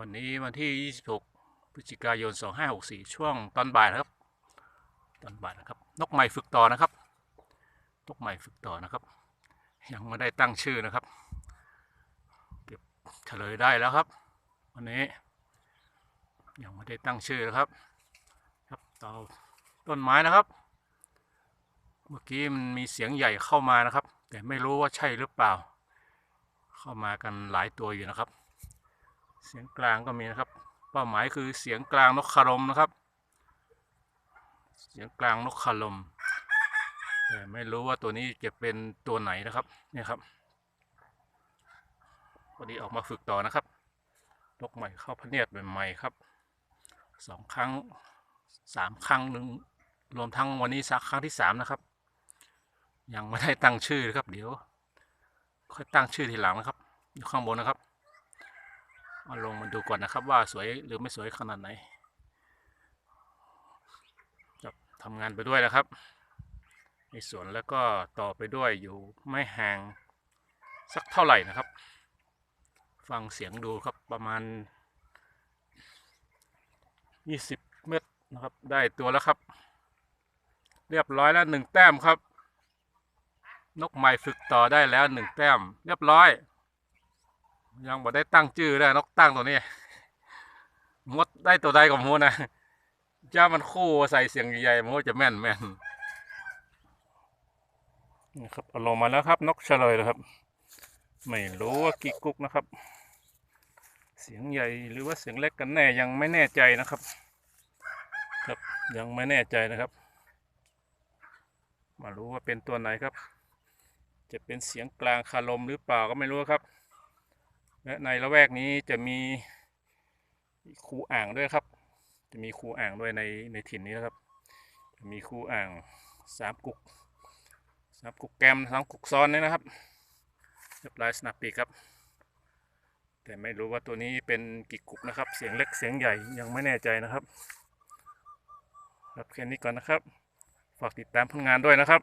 วันนี้วันที่ 26 พฤศจิกายน 2564 ช่วงตอนบ่ายนะครับ ตอนบ่ายนะครับ นกใหม่ฝึกต่อนะครับ นกใหม่ฝึกต่อนะครับ ยังไม่ได้ตั้งชื่อนะครับ เก็บเฉลยได้แล้วครับ วันนี้ ยังไม่ได้ตั้งชื่อนะครับ ครับต่อต้นไม้นะครับ เมื่อกี้มันมีเสียงใหญ่เข้ามานะครับ แต่ไม่รู้ว่าใช่หรือเปล่า เข้ามากันหลายตัวอยู่นะครับ เสียงกลางก็มีนะครับ เป้าหมายคือเสียงกลางนกคารมนะครับ เสียงกลางนกคารมแต่ไม่รู้ว่าตัวนี้จะเป็นตัวไหนนะครับเนี่ยครับพอดีออกมาฝึกต่อนะครับนกใหม่เข้าพเนียดใหม่ๆครับสองครั้งสามครั้งหนึ่งรวมทั้งวันนี้สักครั้งที่สามนะครับ ยังไม่ได้ตั้งชื่อครับ เดี๋ยว ค่อยตั้งชื่อทีหลังนะครับ อยู่ข้างบนนะครับ เอาลงมาดูก่อนนะครับ ว่าสวยหรือไม่สวยขนาดไหนจะทำงานไปด้วยนะครับ ในสวนแล้วก็ต่อไปด้วยอยู่ไม่ห่างสักเท่าไหร่นะครับ ฟังเสียงดูครับประมาณ 20 เมตรนะครับ ได้ตัวแล้วครับ เรียบร้อยแล้วหนึ่งแต้มครับ นกใหม่ฝึกต่อได้แล้วหนึ่งแต้ม เรียบร้อย ยังบ่ได้ตั้งชื่อได้นกตั้งตัวนี้มดได้ตัวใดกับมูนะจ้ามันคู่ใส่เสียงใหญ่ๆมันก็จะแม่นแม่นนี่ครับเอาลงมาแล้วครับ นกเฉลยนะครับ ไม่รู้ว่ากี่กุ๊กนะครับ เสียงใหญ่หรือว่าเสียงเล็กกันแน่ยังไม่แน่ใจนะครับ ครับยังไม่แน่ใจนะครับ มารู้ว่าเป็นตัวไหนครับ จะเป็นเสียงกลางคารมหรือเปล่าก็ไม่รู้ครับ และในละแวกนี้จะมีคูอ่างด้วยครับ จะมีคูอ่างด้วยในในถิ่นนี้นะครับจะมีคูอ่างสามกุกสามกุกแกมสามกุกซ้อนนี่นะครับเรียบร้อยสนับปีกครับ แต่ไม่รู้ว่าตัวนี้เป็นกี่กุกนะครับ เสียงเล็กเสียงใหญ่ยังไม่แน่ใจนะครับ ครับแค่นี้ก่อนนะครับ ฝากติดตามผลงานด้วยนะครับ